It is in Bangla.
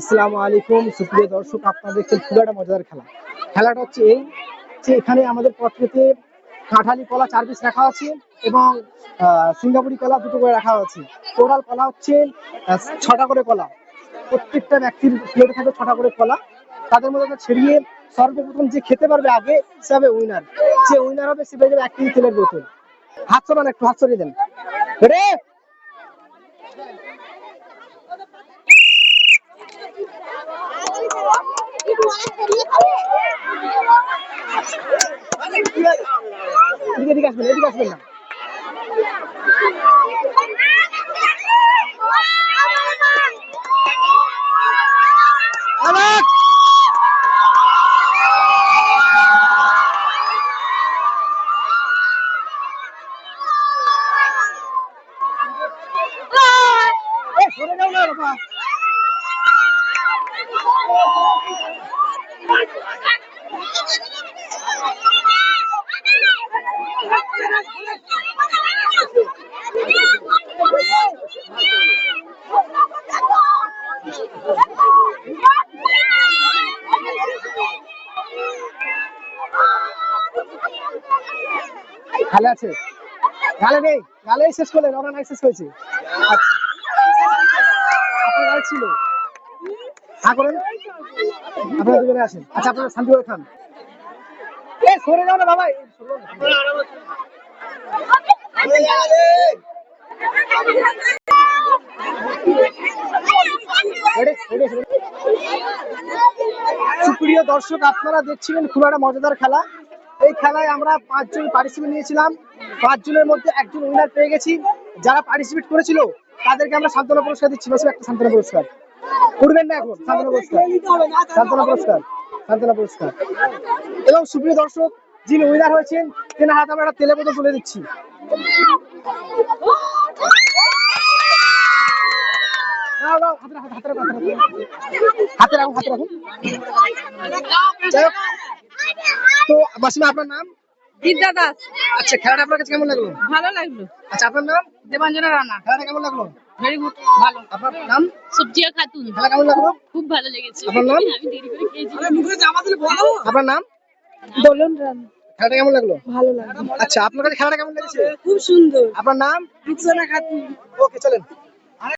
আসসালামু আলাইকুম। সুপ্রিয় দর্শক, আপনারা দেখছেন খুব একটা মজাদার খেলা। খেলাটা হচ্ছে এই যে এখানে আমাদের পত্রিতে কাঁঠালি কলা চার পিস রাখা আছে এবং সিঙ্গাপুরি কলা দুটো করে রাখা আছে। টোটাল কলা হচ্ছে ছটা করে কলা। প্রত্যেকটা ব্যক্তির প্লেটে থাকবে ছটা করে কলা। তাদের মধ্যে ছেড়িয়ে সর্বপ্রথম যে খেতে পারবে আগে, সে হবে উইনার যে উইনার হবে, সে পেয়ে যাবে এক কেজি তেলের বোতল। হাত সরান একটু, হাত সরিয়ে দেন। রে এদিকে এদিকে আসবেন এদিকে আসবেন না। আবার এ, গালে আছে। গালে নেই গালে শেষ করলেন নাই, শেষ হয়েছে। আচ্ছা। হ্যাঁ করেন আপনারা দুজনে আচ্ছা আপনারা শান্তি করে খান। এ, সরে যাও না, বাবা। সুপ্রিয় দর্শক, আপনারা দেখছিলেন খুব একটা মজাদার খেলা। এই খেলায় আমরা পাঁচজন পার্টিসিপেট নিয়েছিলাম। পাঁচজনের মধ্যে একজন উইনার পেয়ে গেছি। যারা পার্টিসিপেট করেছিল তাদেরকে আমরা সান্ত্বনা পুরস্কার দিচ্ছি। বসে একটা সান্ত্বনা পুরস্কার। উঠবেন না এখন সান্ত্বনা পুরস্কার। সান্ত্বনা পুরস্কার সান্ত্বনা পুরস্কার। এবং সুপ্রিয় দর্শক যিনি উইনার হয়েছেন তেনার হাতে আমরা একটা তেলে বোতল তুলে দিচ্ছি। হাতে রাখো, হাতে রাখো, হাতে রাখুন হাতে রাখুন তো মাসিমা আপনার নাম? বিদ্যা দাস। আচ্ছা খেলাটা আপনার কাছে কেমন লাগল? ভালো লাগল। আচ্ছা আপনার নাম? দেবাঞ্জনা রানা। খেলাটা কেমন লাগল? ভেরি গুড ভালো। আপনার নাম? সবজিয়া খাতুন। খেলা কেমন লাগল? খুব ভালো লেগেছে। আপনার নাম? আমি দেরি করে খেয়েছি। আপনার নাম? দোলন রানা। খেলাটা কেমন লাগল? ভালো লাগল। আচ্ছা আপনার কাছে খেলাটা কেমন লেগেছে? খুব সুন্দর। আপনার নাম? খাতুন। ওকে চলেন।